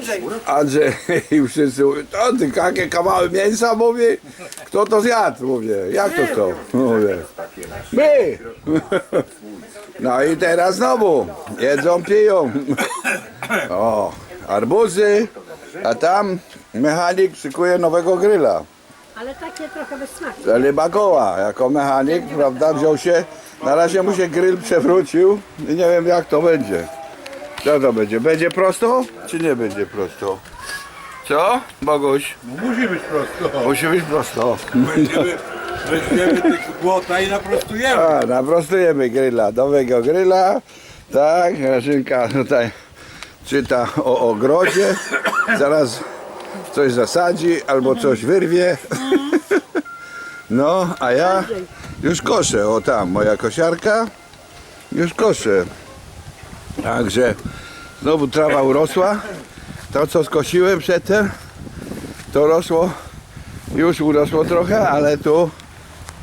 Andrzej. Andrzej i wszyscy mówią, to ty jakie kawały mięsa, mówi, kto to zjadł, mówię, jak to kto, mówię, my, no i teraz znowu, jedzą, piją, o, arbuzy, a tam mechanik szykuje nowego gryla, Ale takie trochę bez smaku. Rybakoła, jako mechanik, prawda, wziął się, na razie mu się grill przewrócił i nie wiem jak to będzie. Co to będzie? Będzie prosto, czy nie będzie prosto? Co, Boguś? Musi być prosto. Musi być prosto. Weźmiemy, weźmiemy tych błota i naprostujemy. A, naprostujemy grilla, nowego grilla. Tak, Grażynka tutaj czyta o ogrodzie. Zaraz coś zasadzi albo coś wyrwie. No, a ja już koszę. O tam, moja kosiarka. Już koszę. Także znowu trawa urosła. To co skosiłem przedtem, to rosło. Już urosło trochę, ale tu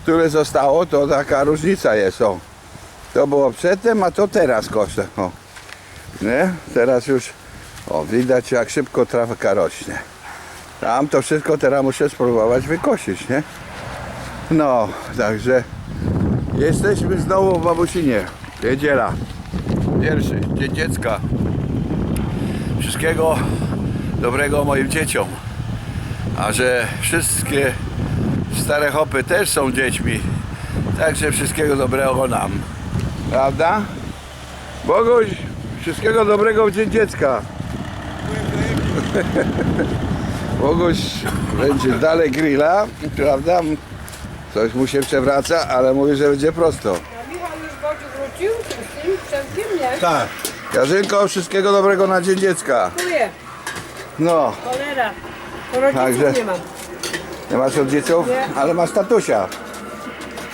które zostało, to taka różnica jest. O. To było przedtem, a to teraz kosztę. O. Nie? Teraz już o, widać jak szybko trawka rośnie. Tam to wszystko teraz muszę spróbować wykosić, nie? No, także jesteśmy znowu w Babusinie. Niedziela. Pierwszy dzień dziecka. Wszystkiego dobrego moim dzieciom. A że wszystkie stare hopy też są dziećmi. Także wszystkiego dobrego nam. Prawda? Boguś, wszystkiego dobrego w Dzień Dziecka. Boguś będzie dalej grilla, prawda? Coś mu się przewraca, ale mówi, że będzie prosto. A Michał już Bodziu wrócił z tym przemkiem, nie? Tak. Jarzynko, wszystkiego dobrego na Dzień Dziecka. Dziękuję. No, Cholera. To rodziców Także- nie mam. nie masz rodziców, Nie. ale masz tatusia.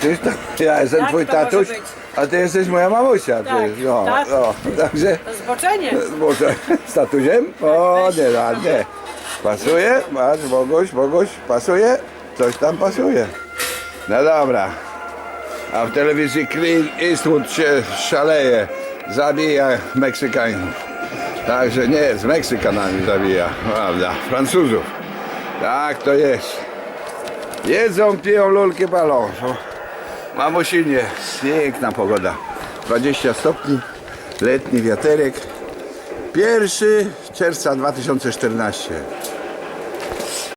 Ty, ja jestem Jak twój to może tatuś, być? a ty jesteś moja mamusia. Tak, przecież. no, tak. no, także To zboczenie. Może z tatusiem? O nie, no, nie. Pasuje? Masz, Boguś, Boguś, pasuje? Coś tam pasuje. No dobra. A w telewizji Clint Eastwood się szaleje. Zabija Meksykanów. Także nie, z Meksykanami zabija, prawda? Francuzów. Tak to jest. Jedzą, piją, lulki palą. Mamusinie, piękna pogoda. 20 stopni, letni wiaterek. 1 czerwca 2014.